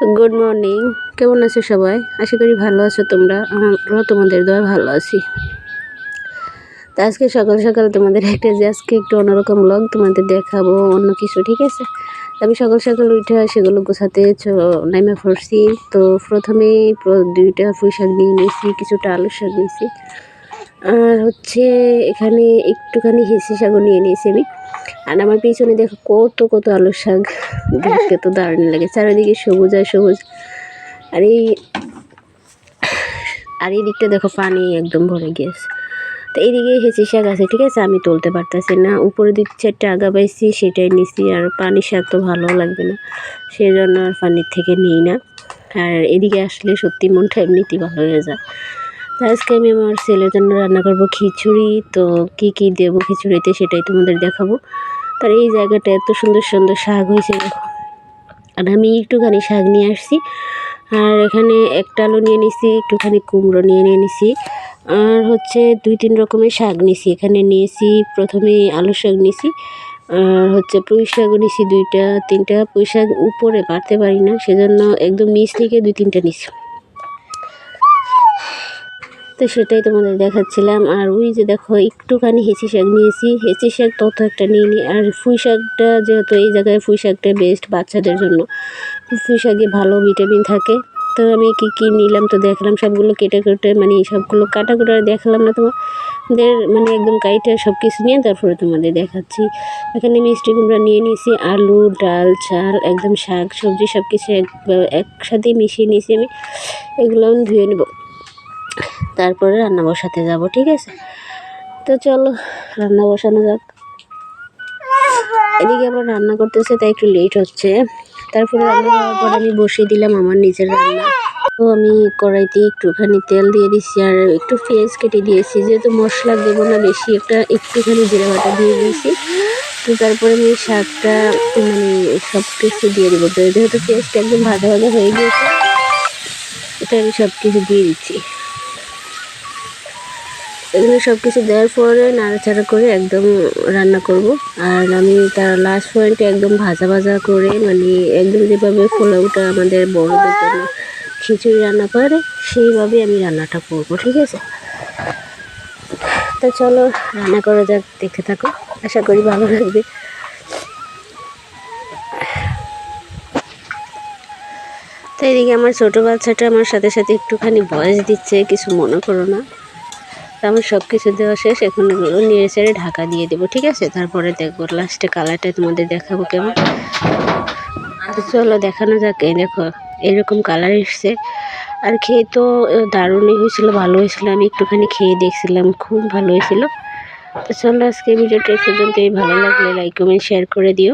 Good morning কেমন আছো সবাই? আশা করি ভালো আছো তোমরা। আমরাও তোমাদের দোয়া ভালো আছি। তা আজকে সকাল সকাল তোমাদের একটা যে আজকে একটু অন্যরকম ব্লগ তোমাদের দেখাবো, অন্য কিছু, ঠিক আছে? আমি সকাল সকাল উঠে সেগুলো গোছাতে নাইমে পড়ছি। তো প্রথমেই দুইটা পুঁই শাক নিয়ে নিয়েছি, কিছুটা আলু শাক নিয়েছি। আর হচ্ছে এখানে একটুখানি হেসি শাকও নিয়ে নিয়েছি আমি। আর আমার পিছনে দেখো কত কত আলু শাক। দেখতে তো দারুণ লাগে। চারিদিকে সবুজ আর সবুজ। আর এই আর এই দিকটা দেখো পানি একদম ভরে গিয়েছে। তো এইদিকে হেঁচি শাক আছে, ঠিক আছে? আমি তুলতে পারতেছি না। উপরে দিক চারটে আগা পাইছি, সেটাই নিছি। আর পানি শাক তো ভালো লাগবে না। সেই জন্য আর পানির থেকে নিই না। আর এদিকে আসলে সত্যি মনটা এমনিতেই ভালো হয়ে যায়। তো আজকে আমি আমার ছেলের জন্য রান্না করব খিচুড়ি। তো কি কি দেবো খিচুড়িতে সেটাই তোমাদের দেখাবো। তার এই জায়গাটা এত সুন্দর সুন্দর শাক হয়েছে দেখো। আর আমি একটুখানি শাক নিয়ে আসছি। আর এখানে একটা আলু নিয়ে নিছি, একটুখানি কুমড়ো নিয়ে নিয়ে নিছি। আর হচ্ছে দুই তিন রকমের শাক নিছি। এখানে নিয়েছি, প্রথমে আলু শাক নিছি। আর হচ্ছে পুঁই শাকও নিছি দুইটা, তিনটা। পুঁই শাক উপরে পারতে পারি না, সেজন্য একদম নিচ থেকে দুই তিনটা নিছি। তো সেটাই তোমাদের দেখাচ্ছিলাম। আর ওই যে দেখো, একটুখানি হেঁচি শাক নিয়েছি। হেঁচি শাক তত একটা নিয়ে নিই আর ফুই শাকটা যেহেতু এই জায়গায় ফুই শাকটা বেস্ট বাচ্চাদের জন্য। ফুই শাকে ভালো ভিটামিন থাকে। তো আমি কী কী নিলাম তো দেখলাম, সবগুলো কেটে কেটে মানে সবগুলো কাটা কুটা দেখালাম না তোমাদের মানে একদম কাইটা সব কিছু নিয়ে তারপরে তোমাদের দেখাচ্ছি। এখানে মিষ্টি কুমড়া নিয়ে নিয়েছি, আলু, ডাল, চাল, একদম শাক সবজি সব কিছু এক একসাথেই মিশিয়ে নিয়েছি আমি। এগুলো আমি ধুয়ে নেব। তারপরে রান্না বসাতে যাব, ঠিক আছে? তো চলো, রান্না বসানো যাক। এদিকে আমরা রান্না করতেছে, তাই একটু লেট হচ্ছে। তারপরে রান্না হওয়ার পর আমি বসিয়ে দিলাম আমার নিজের রান্না। তো আমি কড়াইতে একটুখানি তেল দিয়ে দিচ্ছি আর একটু পেঁয়াজ কেটে দিয়েছি। যেহেতু মশলা দেবো না বেশি, একটা একটুখানি জিরে বাটা দিয়ে দিয়েছি। তো তারপরে আমি শাকটা মানে সব কিছু দিয়ে দেবো। যেহেতু পেঁয়াজটা একদম ভাজা ভাজা হয়ে গিয়েছে এটা আমি সব কিছু দিয়ে দিচ্ছি। এগুলো সব কিছু দেওয়ার পরে নাড়াচাড়া করে একদম রান্না করব। আর আমি তার লাস্ট পয়েন্টে একদম ভাজা ভাজা করে মানে একদম যেভাবে পোলাওটা আমাদের বড়দের জন্য খিচুড়ি রান্না করে, সেইভাবে আমি রান্নাটা করব, ঠিক আছে? তো চলো, রান্না করা যাক, দেখতে থাকো। আশা করি ভালো লাগবে। তো এদিকে আমার ছোটো বাচ্চাটা আমার সাথে সাথে একটুখানি বয়স দিচ্ছে, কিছু মনে করো না। আমার সব কিছু দেওয়া শেষ, এখন এগুলো নেড়ে চেড়ে ঢাকা দিয়ে দেবো, ঠিক আছে? তারপরে দেখব লাস্টে কালারটা তোমাদের দেখাবো কেমন। তো চলো দেখানো যাক, এই দেখো, এরকম কালার এসছে। আর খেয়ে তো দারুণই হয়েছিল, ভালো হয়েছিল, আমি একটুখানি খেয়ে দেখছিলাম, খুব ভালো হয়েছিল। তো চলো আজকে ভিডিওটা এই ভালো লাগলে লাইক কমেন্ট শেয়ার করে দিও।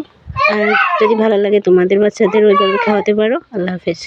আর যদি ভালো লাগে তোমাদের বাচ্চাদের ওইভাবে খাওয়াতে পারো, আল্লাহ হাফেজ।